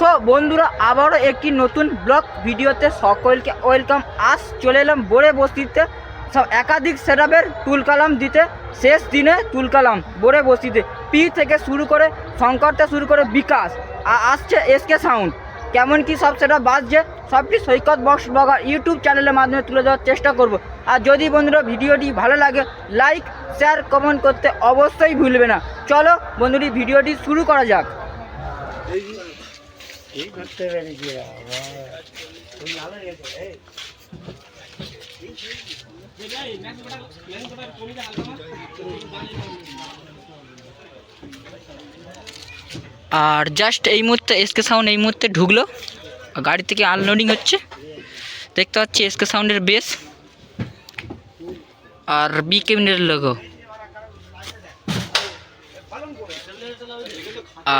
So বন্ধুরা, আবারও একটি নতুন ব্লগ ভিডিওতে সকলকে ওয়েলকাম। আস চলে এলাম বোরে বস্তিতে। সব একাধিক সেটআপের তুলকালাম দিতে। শেষ দিনে তুলকালাম বোরে বস্তিতে। পি থেকে শুরু করে শঙ্করতে শুরু করে বিকাশ। আ- আসছে এসকে সাউন্ড। কেমন কি সব সেটা বাজছে, সবটি সৈকত বক্স ব্লগার ইউটিউব চ্যানেলের মাধ্যমে তুলে দেওয়ার চেষ্টা করব। আর যদি বন্ধুরা ভিডিওটি ভালো লাগে, লাইক, শেয়ার, কমেন্ট করতে অবশ্যই ভুলবে না। চলো বন্ধুটি ভিডিওটি শুরু করা যাক। আর জাস্ট এই মুহূর্তে এসকে সাউন্ড এই মুহূর্তে ঢুকলো। গাড়ি থেকে আনলোডিং হচ্ছে। দেখতে পাচ্ছি এসকে সাউন্ডের বেস আর বি কেবিনের লোগো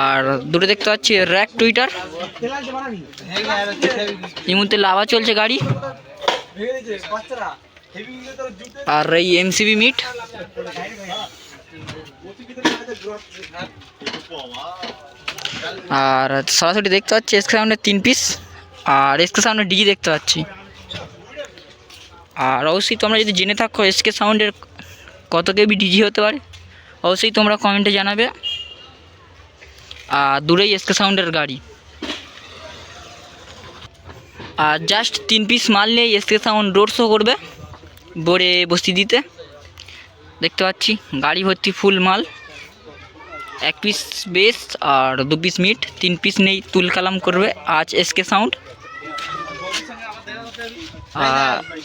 আর দূরে দেখতে পাচ্ছি র্যাক টুইটার এই মুহূর্তে লাভা চলছে গাড়ি। আর এই এমসিবি মিট আর সরাসরি দেখতে পাচ্ছি, এসকে সাউন্ডের তিন পিস আর এসকে সাউন্ডের ডিজি দেখতে পাচ্ছি। আর অবশ্যই তোমরা যদি জেনে থাকো, এসকে সাউন্ডের কত কেবি ডিজি হতে পারে, অবশ্যই তোমরা কমেন্টে জানাবে। আর দূরেই এসকে সাউন্ডের গাড়ি। আর জাস্ট তিন পিস মাল নিয়ে এসকে সাউন্ড রোড শো করবে, বোরে বস্তি দিতে। দেখতে পাচ্ছি, গাড়ি ভর্তি ফুল মাল। এক পিস বেস আর দু পিস মিট তিন পিস নেই তুল কালাম করবে আজ এসকে সাউন্ড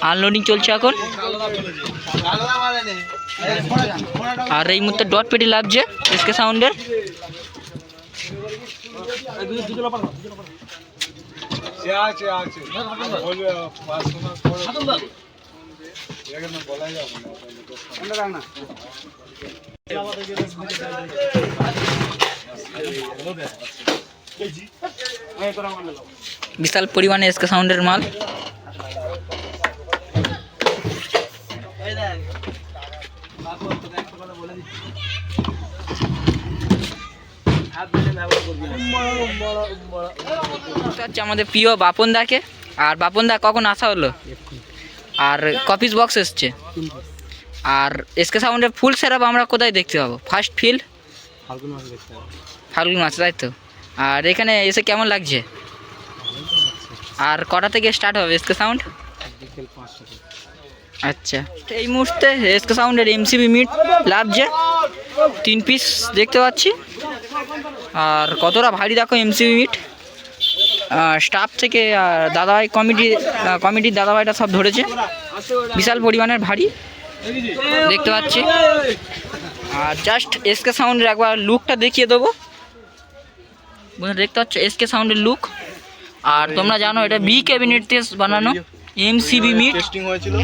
আনলোডিং চলছে এখন। আর এই মুহূর্তে ডট পেটি লাভছে এসকে সাউন্ডের আছে আছে বলবে পাঁচশো না করে এখানে বলা যাবে না বিশাল পরিমাণে এসকে সাউন্ডের মাল হচ্ছে আমাদের প্রিয় বাপন দাকে আর বাপন দা কখন আসা হলো? আর কপিস বক্স এসছে। আর এসকে সাউন্ডের ফুল সেরাপ আমরা কোথায় দেখতে পাবো? ফার্স্ট ফিল ফাল্গুন মাসে, তাই তো? আর এখানে এসে কেমন লাগছে? আর কটা থেকে স্টার্ট হবে এসকে সাউন্ড আচ্ছা। এই মুহূর্তে এসকে সাউন্ডের এমসিবি মিট লাভছে তিন পিস দেখতে পাচ্ছি। আর কতটা ভারী দেখো এমসিবি মিট স্টাফ থেকে, আর দাদাভাই কমিটি কমিটির দাদাভাইটা সব ধরেছে। বিশাল পরিমাণের ভারী, দেখতে পাচ্ছি। আর জাস্ট এসকে সাউন্ডের একবার লুকটা দেখিয়ে দেবো। দেখতে পাচ্ছ এসকে সাউন্ডের লুক আর তোমরা জানো, এটা বি ক্যাবিনেট দিয়ে বানানো এমসিবি মিট হয়েছিল।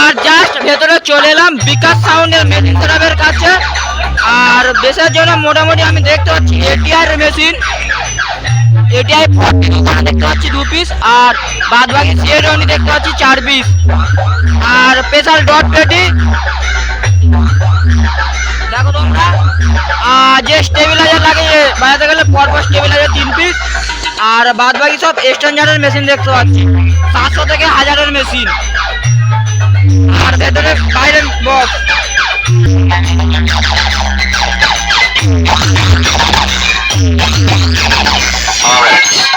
আর জাস্ট ভেতরে চলে এলাম, বিকাশ সাউন্ডের মেশিন সেটআপের কাছে। আর বেসার জন্য মোটামুটি আমি দেখতে পাচ্ছি এটিআর মেশিন এটিআই দেখতে পাচ্ছি দু পিস আর বাদ বাকি সিএডনি দেখতে পাচ্ছি চার পিস আর স্পেশাল ডট পেটি দেখো তোমরা। আর যে স্টেবিলাইজার লাগে বাজাতে গেলে পরপর স্টেবিলাইজার তিন পিস আর বাদ বাকি সব এক্সটেনজারের মেশিন দেখতে পাচ্ছি। সাতশো থেকে হাজারের মেশিন আর ভেতরে বাইরের বক্স RX. Palo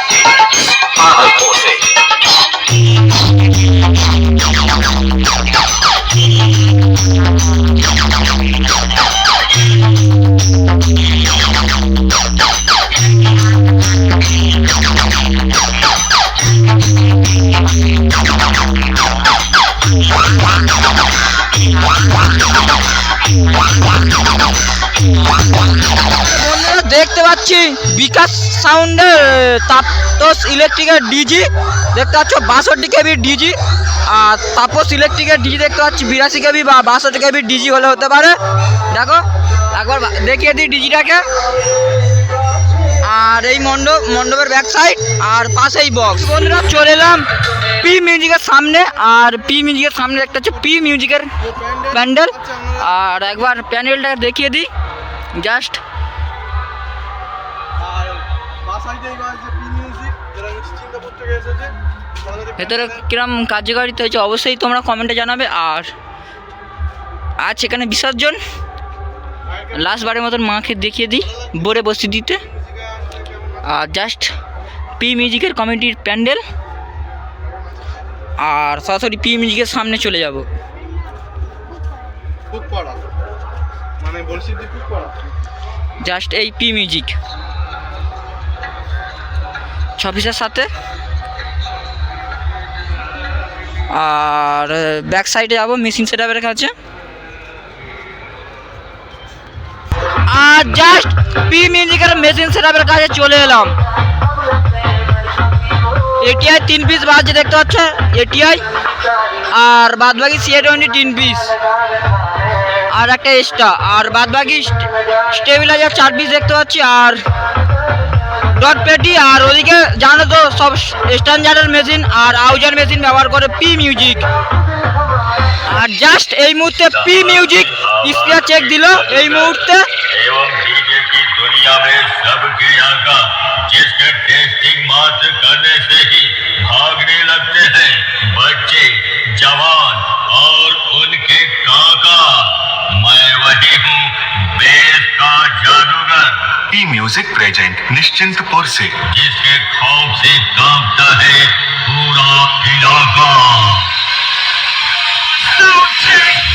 দেখতে পাচ্ছি বিকাশ সাউন্ডের তাপস ইলেকট্রিকের ডিজি দেখতে পাচ্ছ, বাষট্টি কেবি ডিজি আর তাপস ইলেকট্রিকের ডিজি দেখতে পাচ্ছি, বিরাশি কেবি বা বাষট্টি কেবি ডিজি হলে হতে পারে। দেখো, একবার দেখিয়ে দিই ডিজিটাকে আর এই মণ্ডপ মণ্ডপের ব্যাক সাইড আর পাশেই বক্স বন্ধুরা, চলে এলাম পি মিউজিকের সামনে আর পি মিউজিকের সামনে একটা হচ্ছে পি মিউজিকের প্যান্ডেল। আর একবার প্যান্ডেলটা দেখিয়ে দিই। জাস্ট বাসায় ভেতরে কিরম কার্যকারিতা হয়েছে অবশ্যই তোমরা কমেন্টে জানাবে। আর আজ এখানে বিসর্জন। লাস্ট বারের মতন মাকে দেখিয়ে দিই, বোরে বসে দিতে। জাস্ট পি মিউজিকের কমিটির প্যান্ডেল। আর সরাসরি পি মিউজিকের সামনে চলে যাব। পড়া মানে জাস্ট এই পি মিউজিক ছ পিসের সাথে। আর ব্যাক সাইডে যাব মেশিন সেটআপের কাছে। জাস্ট পি মিউজিকের মেশিন সেটআপের কাছে চলে এলাম। এটিআই তিন পিস বাজছে, দেখতে পাচ্ছ? এটিআই আর বাদ বাকি সিএ টোয়েন্টি তিন পিস আর একটা এক্সট্রা আর বাদ বাকি স্টেবিলাইজার চার পিস দেখতে পাচ্ছি। আর ডট পেটি আর ওদিকে জানো তো, সব স্ট্যান্ডার্ডের মেশিন আর আউজার মেশিন ব্যবহার করে পি মিউজিক আর জাস্ট এই মুহূর্তে পি মিউজিক স্পিয়ার চেক দিল এই মুহূর্তে एवं डीजे की दुनिया में सबके आका जिसके टेस्टिंग मात्र करने से ही भागने लगते हैं बच्चे जवान और उनके काका मैं वही हूँ बेस का जादूगर पी म्यूजिक प्रेजेंट निश्चिंतपुर से जिसके खौफ से कांपता है पूरा इलाका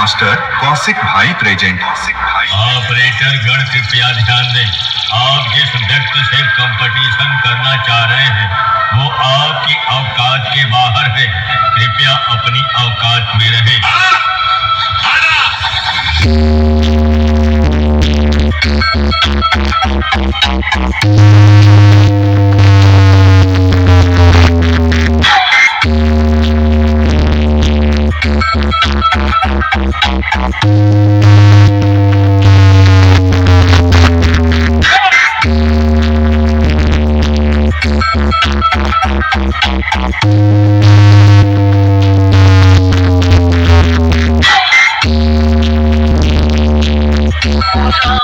मास्टर कौशिक भाई प्रेजेंट कौशिक भाई ऑपरेटर गण कृपया ध्यान दें। आप जिस व्यक्ति से कंपटीशन करना चाह रहे हैं वो आपकी औकात के बाहर है। कृपया अपनी औकात में रहे। Oh,